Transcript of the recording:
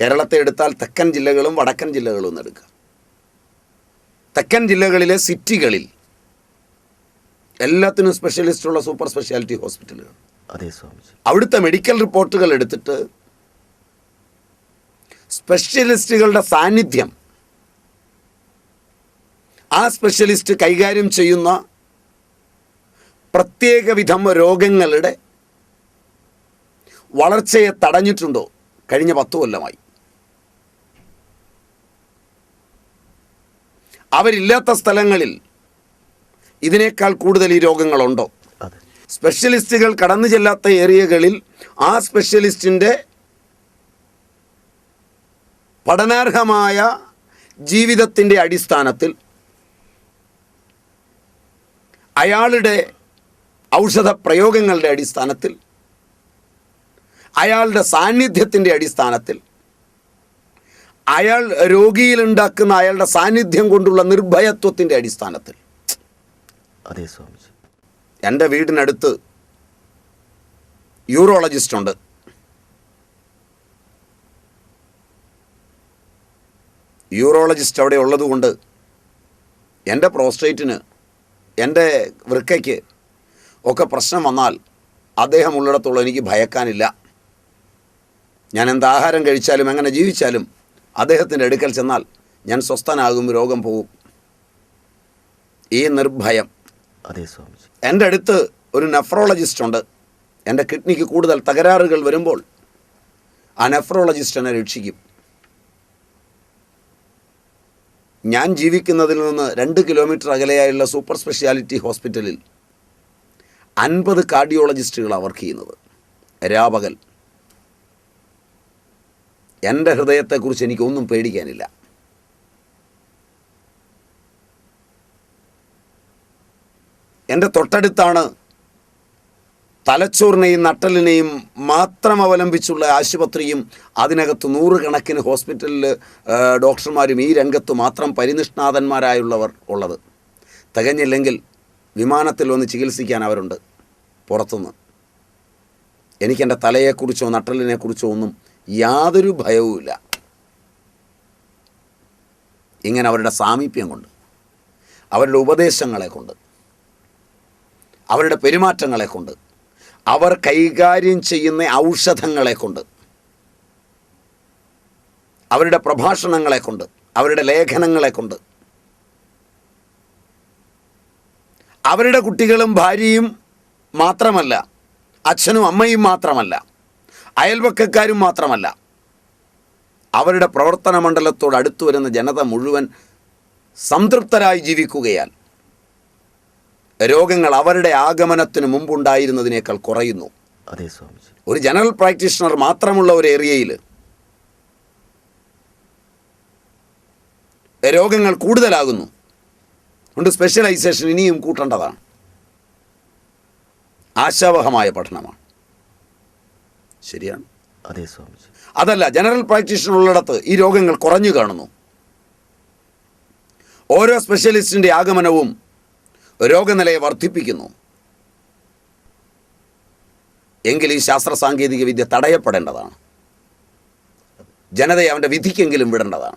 കേരളത്തെ എടുത്താൽ തെക്കൻ ജില്ലകളും വടക്കൻ ജില്ലകളും എന്ന് എടുക്കുക. തെക്കൻ ജില്ലകളിലെ സിറ്റികളിൽ എല്ലാത്തിനും സ്പെഷ്യലിസ്റ്റുള്ള സൂപ്പർ സ്പെഷ്യാലിറ്റി ഹോസ്പിറ്റലുകൾ അതെ സ്വാമിജി. അവിടുത്തെ മെഡിക്കൽ റിപ്പോർട്ടുകൾ എടുത്തിട്ട് സ്പെഷ്യലിസ്റ്റുകളുടെ സാന്നിധ്യം. ആ സ്പെഷ്യലിസ്റ്റ് കൈകാര്യം ചെയ്യുന്ന പ്രത്യേക വിധം രോഗങ്ങളുടെ വളർച്ചയെ തടഞ്ഞിട്ടുണ്ടോ? കഴിഞ്ഞ പത്തു കൊല്ലമായി. അവരില്ലാത്ത സ്ഥലങ്ങളിൽ ഇതിനേക്കാൾ കൂടുതൽ ഈ രോഗങ്ങളുണ്ടോ? സ്പെഷ്യലിസ്റ്റുകൾ കടന്നു ചെല്ലാത്ത ഏരിയകളിൽ ആ സ്പെഷ്യലിസ്റ്റിന്റെ പഠനാർഹമായ ജീവിതത്തിന്റെ അടിസ്ഥാനത്തിൽ അയാളുടെ ഔഷധ പ്രയോഗങ്ങളുടെ അടിസ്ഥാനത്തിൽ അയാളുടെ സാന്നിധ്യത്തിന്റെ അടിസ്ഥാനത്തിൽ അയാൾ രോഗിയിലുണ്ടാക്കുന്ന അയാളുടെ സാന്നിധ്യം കൊണ്ടുള്ള നിർഭയത്വത്തിന്റെ അടിസ്ഥാനത്തിൽ. അതെ സ്വാമിജി. എന്റെ വീടിനടുത്ത് യൂറോളജിസ്റ്റ് ഉണ്ട്. യൂറോളജിസ്റ്റ് അവിടെ ഉള്ളതുകൊണ്ട് എന്റെ പ്രോസ്റ്റേറ്റിന് എന്റെ വൃക്കയ്ക്ക് ഒക്കെ പ്രശ്നം വന്നാൽ അദ്ദേഹം ഉള്ളിടത്തോളം എനിക്ക് ഭയക്കാനില്ല. ഞാൻ എന്താഹാരം കഴിച്ചാലും എങ്ങനെ ജീവിച്ചാലും അദ്ദേഹത്തിന്റെ അടുക്കൽ ചെന്നാൽ ഞാൻ സ്വസ്ഥനാകും രോഗം പോകും ഈ നിർഭയം. അതെ സ്വാമിജി. എന്റെ അടുത്ത് ഒരു നെഫ്രോളജിസ്റ്റ് ഉണ്ട്. എന്റെ കിഡ്നിക്ക് കൂടുതൽ തകരാറുകൾ വരുമ്പോൾ ആ നെഫ്രോളജിസ്റ്റ് എന്നെ രക്ഷിക്കും. ഞാൻ ജീവിക്കുന്നതിൽ നിന്ന് രണ്ട് കിലോമീറ്റർ അകലെയായുള്ള സൂപ്പർ സ്പെഷ്യാലിറ്റി ഹോസ്പിറ്റലിൽ അൻപത് കാർഡിയോളജിസ്റ്റുകളാണ് വർക്ക് ചെയ്യുന്നത്. രാപകൽ. എന്റെ ഹൃദയത്തെക്കുറിച്ച് എനിക്കൊന്നും പേടിക്കാനില്ല. എന്റെ തൊട്ടടുത്താണ് തലച്ചോറിനെയും നട്ടലിനെയും മാത്രം അവലംബിച്ചുള്ള ആശുപത്രിയും അതിനകത്ത് നൂറുകണക്കിന് ഹോസ്പിറ്റലിൽ ഡോക്ടർമാരും ഈ രംഗത്ത് മാത്രം പരിനിഷ്ണാതന്മാരായുള്ളവർ ഉള്ളത്. തികഞ്ഞില്ലെങ്കിൽ വിമാനത്തിൽ വന്ന് ചികിത്സിക്കാൻ അവരുണ്ട് പുറത്തുനിന്ന്. എനിക്കെന്റെ തലയെക്കുറിച്ചോ നട്ടലിനെക്കുറിച്ചോ ഒന്നും യാതൊരു ഭയവുമില്ല. ഇങ്ങനെ അവരുടെ സാമീപ്യം കൊണ്ട് അവരുടെ ഉപദേശങ്ങളെ കൊണ്ട് അവരുടെ പെരുമാറ്റങ്ങളെ കൊണ്ട് അവർ കൈകാര്യം ചെയ്യുന്ന ഔഷധങ്ങളെ കൊണ്ട് അവരുടെ പ്രഭാഷണങ്ങളെ കൊണ്ട് അവരുടെ ലേഖനങ്ങളെ കൊണ്ട് അവരുടെ കുട്ടികളും ഭാര്യയും മാത്രമല്ല അച്ഛനും അമ്മയും മാത്രമല്ല അയൽവക്കക്കാരും മാത്രമല്ല അവരുടെ പ്രവർത്തന മണ്ഡലത്തോട് അടുത്തു വരുന്ന ജനത മുഴുവൻ സംതൃപ്തരായി ജീവിക്കുകയാൽ രോഗങ്ങൾ അവരുടെ ആഗമനത്തിന് മുമ്പുണ്ടായിരുന്നതിനേക്കാൾ കുറയുന്നു. അതെ സ്വാമിജി. ഒരു ജനറൽ പ്രാക്ടീഷണർ മാത്രമുള്ള ഒരു ഏരിയയിൽ രോഗങ്ങൾ കൂടുതലാകുന്നു. അതുകൊണ്ട് സ്പെഷ്യലൈസേഷൻ ഇനിയും കൂട്ടേണ്ടതാണ്. ആശാവഹമായ പഠനമാണ്. ശരിയാണ് അതെ സ്വാമിജി അതല്ല ജനറൽ പ്രാക്ടീഷണർ ഉള്ളിടത്ത് ഈ രോഗങ്ങൾ കുറഞ്ഞു കാണുന്നു. ഓരോ സ്പെഷ്യലിസ്റ്റിന്റെ ആഗമനവും രോഗനിലയെ വർദ്ധിപ്പിക്കുന്നു. എങ്കിൽ ഈ ശാസ്ത്ര സാങ്കേതിക വിദ്യ തടയപ്പെടേണ്ടതാണ്. ജനതയെ അവന്റെ വിധിക്കെങ്കിലും വിടേണ്ടതാണ്.